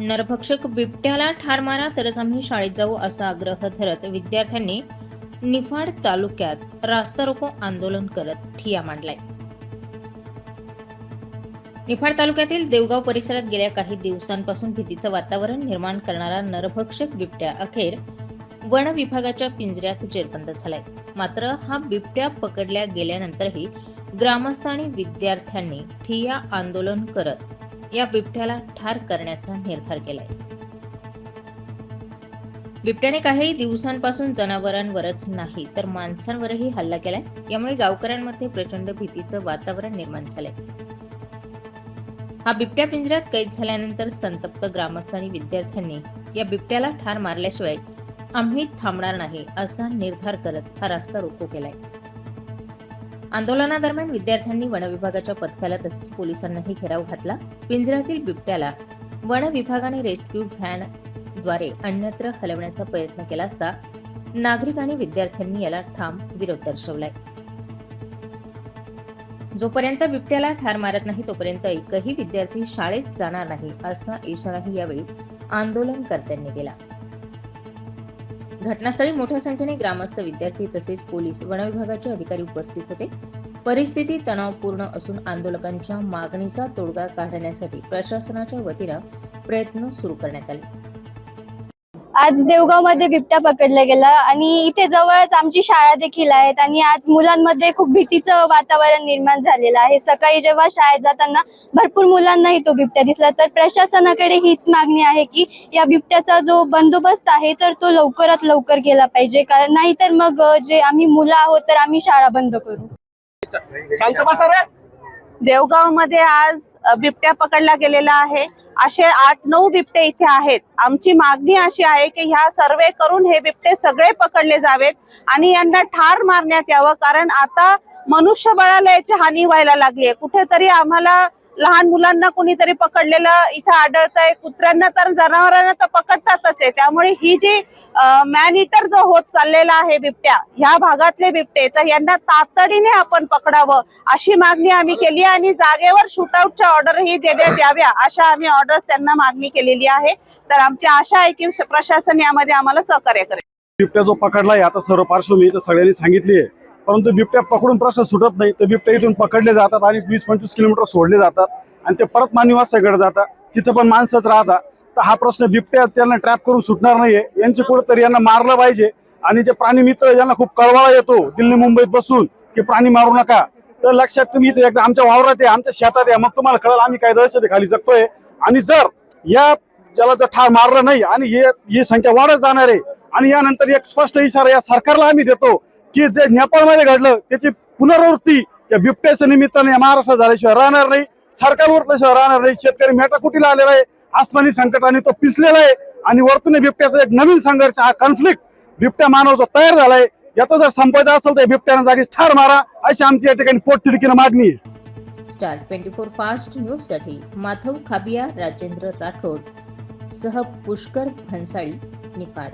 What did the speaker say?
नरभक्षक बिबट्याला ठार मारा तरच आम्ही शाळेत जाऊ असा आग्रह धरत विद्यार्थ्यांनी निफाड तालुक्यात रास्ता रोको आंदोलन करत ठिया मांडलाय. निफाड तालुक्यातील देवगाव परिसरात गेल्या काही दिवसांपासून भीतीचं वातावरण निर्माण करणारा नरभक्षक बिबट्या अखेर वन विभागाच्या पिंजऱ्यात जेरबंद झालाय. मात्र हा बिबट्या पकडल्या गेल्यानंतरही ग्रामस्थ आणि विद्यार्थ्यांनी ठिया आंदोलन करत या बिबट्याला ठार करण्याचा निर्धार केलाय. बिबट्याने काही दिवसांपासून जनावरांवरच नाही तर माणसांवरही हल्ला केलाय. यामुळे गावकऱ्यांमध्ये प्रचंड भीतीचं वातावरण निर्माण झालंय. हा बिबट्या पिंजऱ्यात कैद झाल्यानंतर संतप्त ग्रामस्थ आणि विद्यार्थ्यांनी या बिबट्याला ठार मारल्याशिवाय आम्ही थांबणार नाही असा निर्धार करत हा रास्ता रोको केलाय. आंदोलनादरम्यान विद्यार्थ्यांनी वनविभागाच्या पथकाला तसेच पोलिसांनाही घेराव घातला. पिंजऱ्यातील बिबट्याला वन विभागाने रेस्क्यू व्हॅनद्वारे अन्यत्र हलवण्याचा प्रयत्न केला असता नागरिक आणि विद्यार्थ्यांनी याला ठाम विरोध दर्शवलाय. जोपर्यंत बिबट्याला ठार मारत नाही तोपर्यंत एकही विद्यार्थी शाळेत जाणार नाही असा इशाराही यावेळी आंदोलनकर्त्यांनी दिला. घटनास्थळी मोठ्या संख्येने ग्रामस्थ विद्यार्थी तसेच पोलीस वनविभागाचे अधिकारी उपस्थित होते. परिस्थिती तणावपूर्ण असून आंदोलकांच्या मागणीचा तोडगा काढण्यासाठी प्रशासनाच्या वतीनं प्रयत्न सुरू करण्यात आले. आज देवगावमध्ये बिबट्या पकडला गेला आणि इथे जवळच आमची शाळा देखील आहेत आणि आज मुलांमध्ये खूप भीतीचं वातावरण निर्माण झालेलं आहे. सकाळी जेव्हा शाळेत जाताना भरपूर मुलांनाही तो बिबट्या दिसला. तर प्रशासनाकडे हीच मागणी आहे की या बिबट्याचा जो बंदोबस्त आहे तर तो लवकरात लवकर केला पाहिजे. कारण नाहीतर मग जे आम्ही मुलं आहोत तर आम्ही शाळा बंद करू. शांत बसा रे देवगावमध्ये आज बिबट्या पकडला गेलेला आहे. असे आठ नऊ बिबटे इथे आहेत. आमची मागणी अशी आहे की ह्या सर्वे करून हे बिबटे सगळे पकडले जावेत आणि यांना ठार मारण्यात यावं कारण आता मनुष्यबळाला याची हानी व्हायला लागली आहे. कुठेतरी आम्हाला लहान मुलांना कुणीतरी पकडलेलं इथं आढळतंय कुत्र्यांना तर जनावरांना तर पकडतातच आहे. त्यामुळे ही जी मॅन इटर जो होत चाललेला आहे बिबट्या ह्या भागातले बिबटे तर यांना तातडीने आपण पकडावं अशी मागणी आम्ही केली आहे आणि जागेवर शूटआउटच्या ऑर्डरही देण्यात याव्या अशा आम्ही ऑर्डर त्यांना मागणी केलेली आहे. तर आमची आशा आहे की प्रशासन यामध्ये आम्हाला सहकार्य करेल. बिबट्या जो पकडलाय आता सर्व पार्श्वभूमी सगळ्यांनी सांगितली आहे. परंतु बिबट्या पकडून प्रश्न सुटत नाही. तर बिबट्या इथून पकडले जातात आणि वीस पंचवीस किलोमीटर सोडले जातात. आणि ते परत मानवीवासाकडे जातात. तिथं पण माणसंच राहतात. तर हा प्रश्न बिबट्या त्यांना ट्रॅप करून सुटणार नाहीये. यांचे कुठेतरी यांना मारलं पाहिजे. आणि जे प्राणी मित्र यांना खूप कळवाळा येतो दिल्ली मुंबईत बसून की प्राणी मारू नका. तर लक्षात तुम्ही इथे एकदा आमच्या वावरात या आमच्या शेतात या. मग तुम्हाला कळलं आम्ही काय दहशत खाली जगतोय. आणि जर या ज्याला जर ठार मारलं नाही आणि हे ही संख्या वाढत जाणार आहे आणि यानंतर एक स्पष्ट इशारा या सरकारला आम्ही देतो की जे नेपाळमध्ये घडलं त्याची पुनरावृत्ती या बिबट्याच्या निमित्ताने महाराष्ट्र महाराष्ट्रात झाल्याशिवाय राहणार नाही. सरकार उरल्याशिवाय राहणार नाही. शेतकरी मेटाकुटीला आलेला आहे. आसमानी संकटाने तो पिसलेला आहे. आणि वरतून बिबट्याचा एक नवीन संघर्ष हा कॉन्फ्लिक्ट बिबट्या मानव जो तयार झालाय. याचा जर संपायचा असेल तर बिबट्याने जागी ठार मारा. अशी आमची या ठिकाणी पोटतिडकीनं मागणी आहे. स्टार ट्वेंटी फोर फास्ट न्यूजसाठी माधव खाबिया राजेंद्र राठोड सह पुष्कर भन्साळी निफाड.